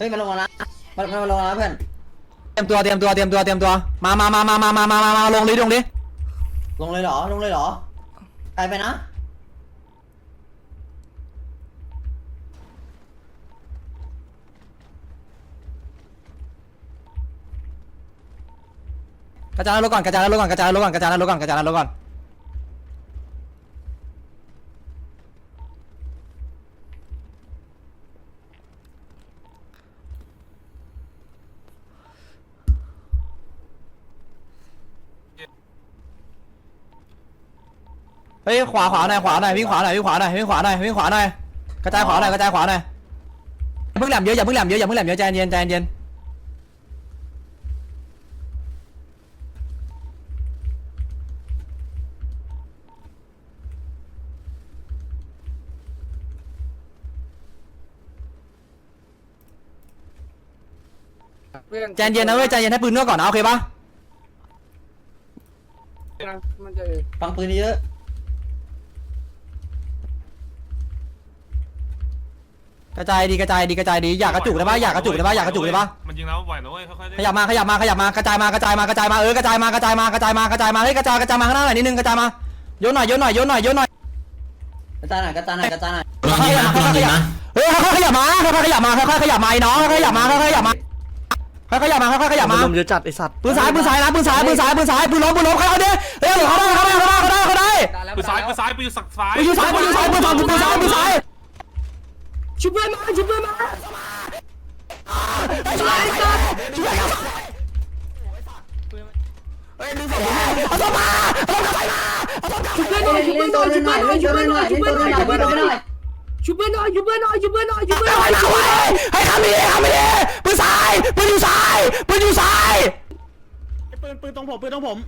เฮ้ยมันลงมาแล้วมันมันลงมาแล้วเพื่อนเตรียมตัวเตรียมตัวเตรียมตัวเตรียมตัวมามามามามามามามามาลงดิลงดิลงเลยเหรอลงเลยเหรอไกลไปนะกระจายรถก่อนกระจายรถก่อนกระจายรถก่อนกระจายรถก่อนกระจายรถก่อน เฮ้ยขวาขวาหน่อยขวาหน่อยวิ่งขวาหน่อยวิ่งขวาหน่อยวิ่งขวาหน่อยวิ่งขวาหน่อยกระจายขวาหน่อยกระจายขวาหน่อยอย่าเพิ่งแหลมเยอะอย่าเพิ่งแหลมเยอะอย่าเพิ่งแหลมเยอะใจเย็นใจเย็นใจเย็นนะเว้ยใจเย็นให้ปืนนวดก่อนนะโอเคปะมันจะ ฟังปืนเยอะ กระจายดีกระจายดีกระจายดีอยากกระจุกได้ปะอยากกระจุกได้ปะอยากกระจุกได้ปะมันยิงแล้วไหวนะเว้ยค่อยๆขยับมาขยับมาขยับมากระจายมากระจายมากระจายมาเออกระจายมากระจายมากระจายมากระจายมาเฮ้ยกระจายกระจายมาข้างหน้าหน่อยนิดนึงกระจายมาโยนหน่อยโยนหน่อยโยนหน่อยโยนหน่อยกระจายหน่อยกระจายหน่อยกระจายหน่อยโดนยิงนะโดนยิงนะเฮ้ยค่อยๆขยับมาค่อยๆขยับมาค่อยๆขยับมาไอ้น้องค่อยๆขยับมาค่อยๆขยับมาค่อยๆขยับมาค่อยๆขยับมาลมเยอะจัดไอสัตว์ปืนซ้ายปืนซ้ายนะปืนซ้ายปืนซ้ายปืนซ้ายปืนล้มปืนล้มเขาเอาดิเฮ้ยเขาได้เขาได้เขาได้เขาได้เขาได้ปืนซ้ายปืนซ้ายปืนสักซ้ายปืนอยู่ซ้ายปืนอยู่ซ้ายปืนซ้ายปืน เอาตัวมาเอาตัวมาเอาตัวมาชุบเพื่อนหน่อยชุบเล่เพื่อนนหน่วอยเล่ชุนบหน่เพื่ออยนหน่อยชุบตัวเพื่อนหหน่น่อยชุบเล่นเพื่อนตัวหน่อยหน่อยชุบเพื่อนหน่อยชุบเพื่อนหน่อยชุบเพื่อนหน่อยชุบเพื่อนหน่อยชุบเพื่อนหน่อยเอาไว้เอาไว้ให้ทำดีทำดีปืนซ้ายปืนอยู่ซ้ายปืนอยู่ซ้ายปืนปืนตรงผมปืนตรงผม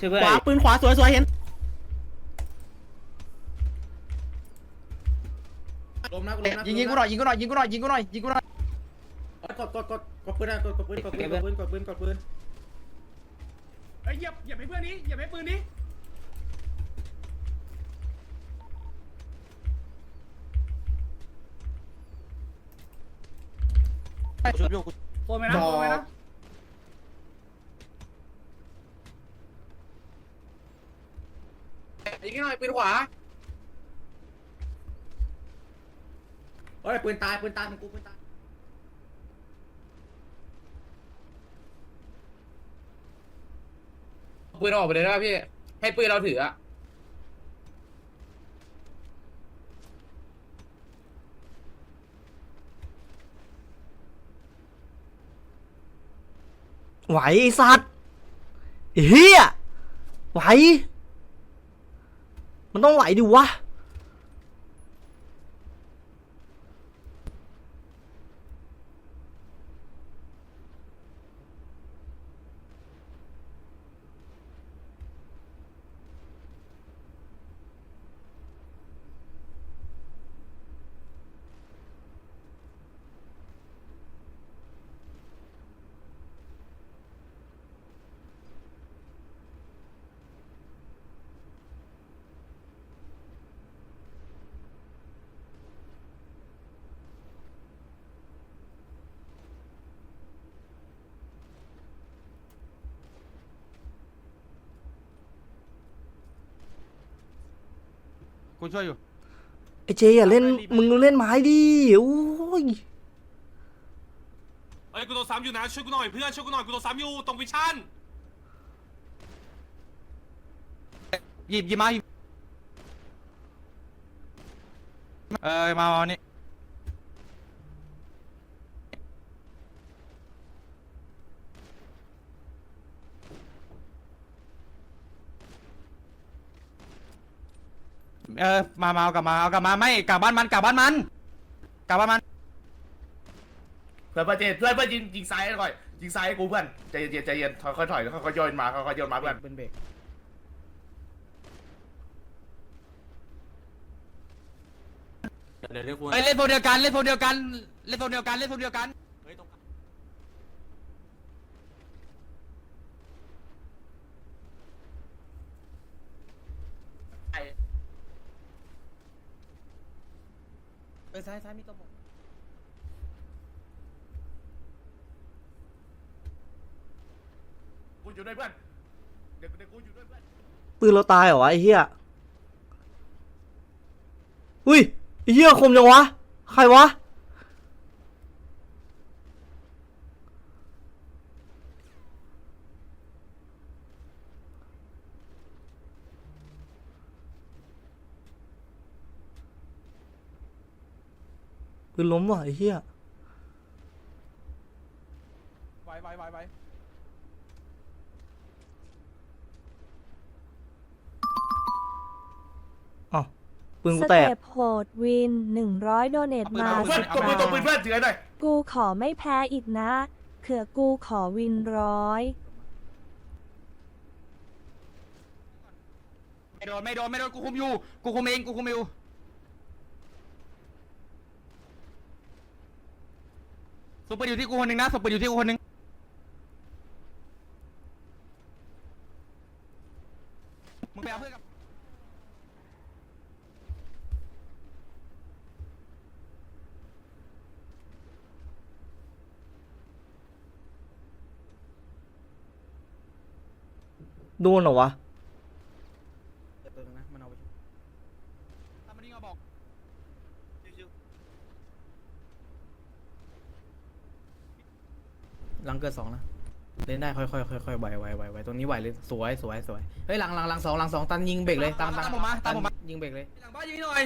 ช่วยเพื่อนขวาปืนขวาสวยสวยเห็นยิงยิงกูหน่อยยิงกูหน่อยยิงกูหน่อยยิงกูหน่อยยิงกูหน่อยกดกดกดกดปืนนะกดกดปืนกดปืนกดปืนกดปืน กดปืนเฮ้ยเหยียบเหยียบให้เพื่อนนี้เหยียบให้ปืนนี้โตไหมนะโตไหมนะยิงหน่อยปืนขวาเฮ้ยปืนตายปืนตายมันกูปืนตาย ปืนออกไปเลยนะพี่ ให้ปืนเราถืออะไหวไอสัตว์ไอ้เฮียไหว มันต้องไหวดิวะ กูช่วยอยู่ ไอเจอย่าเล่นมึงเล่นไม้ดิโอ้ยเอ้ยกูโดนซ้ำอยู่นะช่วยกูหน่อยเพื่อนช่วยกูหน่อยกูโดนซ้ำอยู่ตรงวิชั่นหยิบหยิบมาหยิบเออมาเอานี่ เออมามาเอากลับมาเอากลับมาไม่กลับบ้านมันกลับบ้านมันกลับบ้านมันเพื่อนเพื่อนเจเพื่อนเพื่อนยิงยิงซ้ายให้ก่อนยิงซ้ายให้กูเพื่อนใจเย็นใจเย็นค่อยๆถอยค่อยๆโยนมาค่อยๆโยนมาเพื่อนเป็นเบรกเฮ้ยเล่นโฟนเดียวกันเล่นโฟนเดียวกันเล่นโฟนเดียวกันเล่นโฟนเดียวกัน เออซ้ายซ้ายมีตัวบอกกูอยู่ด้วยเพื่อน เดี๋ยวเดี๋ยวกูอยู่ด้วยเพื่อน ปืนเราตายเหรอไอ้เหี้ย อุ้ยไอ้เหี้ยคมยังวะ ใครวะ ปืนล้มว่ะไอ้เหี้ยไว้ไว้ไว้ไว้อ้าวปืนสกูแตก เต็ปโหดวิน100โดเนตมาเพื่อน10ตัวปืนตัวปืนบาเพื่อทนถือให้หน่อยกูขอไม่แพ้อีกนะเขื่อกูขอวินร้อยไม่โดนไม่โดนไม่โดนกูคุมอยู่กูคุมเองกูคุมอยู่ สุปเปอร์อยู่ที่กูคนหนึ่งนะสุปเปอร์อยู่ที่กูคนหนึ่งมึงไปเอาเพื่อนกับโดนเหรอวะ ทำมานี่มาบอก หลังเกิดสองนะเล่นได้ค่อยๆค่อยๆไหวไหวไหวไหวตรงนี้ไหวเลยสวยสวยสวยเฮ้ยหลังหลังหลังสองหลังสองตันยิงเบรกเลยตันตันตามผมมาตามผมมา ยิงเบรกเลย หลังบ้านยิงหน่อย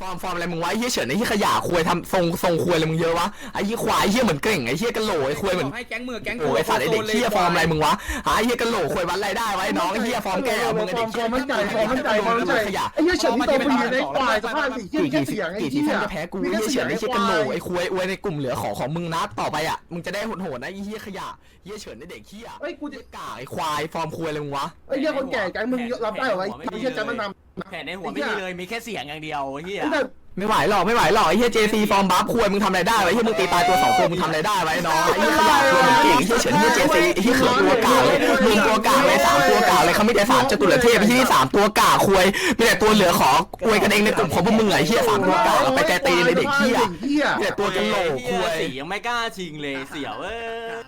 ฟอร์มฟอร์มอะไรมึงวะไอ้เหี้ยเฉินไอ้เหี้ยขยะควยทำทรงทรงควยอะไรมึงเยอะวะไอ้เหี้ยควายไอ้เหี้ยเหมือนเก่งไอ้เหี้ยกะโหลไอ้ควยเหมือนให้แก๊งมือแก๊งโอ้ยไอ้สัตว์ไอ้เด็กเหี้ยฟอร์มอะไรมึงวะหาไอ้เหี้ยกะโหลควยวัดอะไรได้ไวะไอ้น้องไอ้เหี้ยฟอร์มแก่มึงไอ้เด็กเหี้ยฟอร์มมันใหญ่ฟอร์มมันใหญ่ฟอร์มมันใหญ่ขยะไอ้เหี้ยเฉินนี่โตเป็นอยู่ในควายสภาพสีเหี้ยกี่แค่กี่เสียงไอ้กี่ทีเหี้ยท่านจะแพ้กูไอ้เหี้ยเฉินไอ้เหี้ยกะโหลไอ้ควยอวยในกลุ่มเหลือของของมึงนะต่อไปอะมึงจะได้โหดๆนะไอ้เหี้ยขยะเหี้ยเฉินไอ้เด็กเหี้ยเฮ้ยกูจะเหี้ยกากไอ้ควายฟอร์มควยอะไรมึงวะไอ้เหี้ยคนแก่แก๊งมึงรับได้เหรอวะไอ้เหี้ยแก๊งมันนำ แผนในหัวไม่มีเลยมีแค่เสียงอย่างเดียวเฮียไอ้แบบไม่ไหวหรอกไม่ไหวหรอกไอ้เหี้ยเจซีฟอร์มบัฟควยมึงทำอะไรได้ไวะไอ้เหี้ยมึงตีตายตัวสองตัวมึงทำอะไรได้ไวะไอ้น้องไอ้เหี้ยขยะควยมึงเก่งไอ้เหี้ยเฉินไอ้เหี้ยเจซีไอ้เหี้ยเขือตัวกากเลยมึงตัวกากเลยสามตัวกากเลยเขาไม่แต่สามจตุรเทพไอ้ที่นี่สามตัวกากควยมีแต่ตัวเหลือขออวยกันเองในกลุ่มของพวกมึงไอ้เหี้ยสามตัวกากเอาไปใจตีเลยเด็กเหี้ยเหี้ยมีแต่ตัวกันโหลกควยสียังไม่กล้าชิงเลยเสียวเอ้ย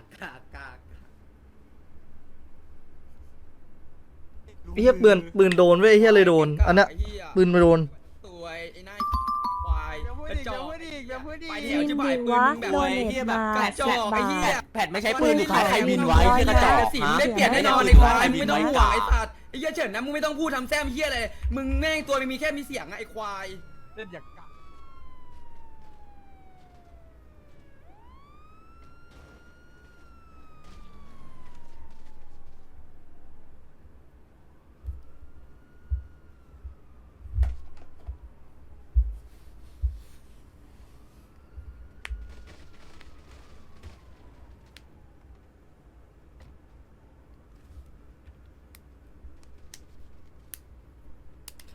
ไอ้เหี้ยปืนปืนโดนเว้ยไอ้เหี้ยเลยโดน อันเนี้ยปืนมาโดน ตัวไอ้นายควายกระจอกไปวิเดี๋ยนววิจะนบ่ายปืนวะมึงแบบโดไอ้เนตเหี้ยแบบมากระจอกไอ้เหี้ยแผนไม่ใช่ปืนสุดท้ายใครวินไว้ที่กระจอกสีฮะได้เปลี่ยนแน่นอนไอ้ควายมึงไม่ต้องห่วงไอ้สัตว์ไอ้เหี้ยเฉินนะมึงไม่ต้องพูดทำแซมเหี้ยเลยมึงแม่งตัวมึงมีแค่มีเสียงอะไอ้ควาย เล่นอย่างกั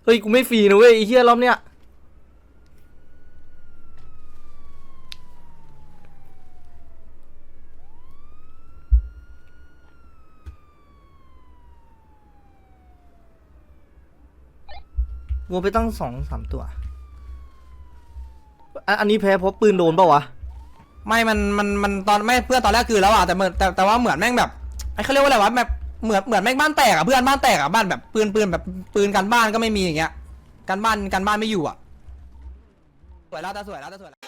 เฮ้ย กูไม่ฟรีนะเว้ยไอ้เหี้ยรอบเนี้ยวัวไปตั้งสองสามตัว อันนนี้แพ้เพราะปืนโดนเปล่าวะ ไม่ มัน มัน มันตอนไม่เพื่อนตอนแรกคือแล้วอะแต่เหมือนแต่แต่ว่าเหมือนแม่งแบบไอ้เขาเรียกว่าอะไรวะแบบ เหมือนเหมือนแม่งบ้านแตกอะเพื่อนบ้านแตกอะบ้านแบบปืนปืนแบบปืนกันบ้านก็ไม่มีอย่างเงี้ยกันบ้านกันบ้านไม่อยู่อะสวยแล้วแต่สวยแล้วแต่สวยแล้ว